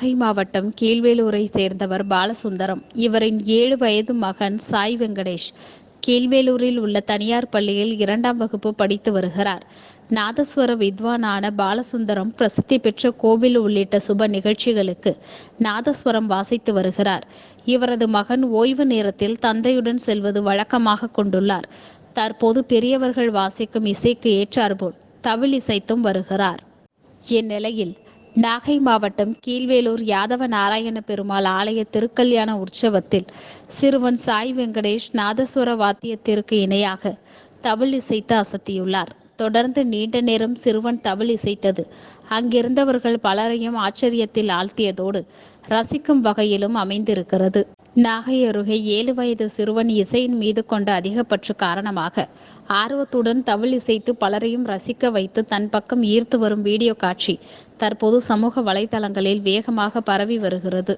நாகை மாவட்டம் கீழ்வேலூரை சேர்ந்தவர் பாலசுந்தரம். இவரின் ஏழு வயது மகன் சாய் வெங்கடேஷ். கீழ்வேலூரில் உள்ள தனியார் பள்ளியில் இரண்டாம் வகுப்பு படித்து வருகிறார். நாதஸ்வர வித்வானான பாலசுந்தரம் பிரசித்தி பெற்ற கோவில் உள்ளிட்ட சுப நிகழ்ச்சிகளுக்கு நாதஸ்வரம் வாசித்து வருகிறார். இவரது மகன் ஓய்வு நேரத்தில் தந்தையுடன் செல்வது வழக்கமாக கொண்டுள்ளார். தற்போது பெரியவர்கள் வாசிக்கும் இசைக்கு ஏற்றார்போல் தவில் இசைத்தும் வருகிறார். இந்நிலையில் நாகை மாவட்டம் கீழ்வேலூர் யாதவ நாராயண பெருமாள் ஆலய திருக்கல்யாண உற்சவத்தில் சிறுவன் சாய் வெங்கடேஷ் நாதஸ்வர வாத்தியத்திற்கு இணையாக தவில் இசைத்து அசத்தியுள்ளார். தொடர்ந்து நீண்ட நேரம் சிறுவன் தவில் இசைத்தது. அங்கிருந்தவர்கள் பலரையும் ஆச்சரியத்தில் ஆழ்த்தியதோடு ரசிக்கும் வகையிலும் அமைந்திருக்கிறது. நாகை அருகே ஏழு வயது சிறுவன் இசையின் மீது கொண்ட அதிகப்பற்று காரணமாக ஆர்வத்துடன் தவில் இசைத்து பலரையும் ரசிக்க வைத்து தன் பக்கம் ஈர்த்து வரும் வீடியோ காட்சி தற்போது சமூக வலைதளங்களில் வேகமாக பரவி வருகிறது.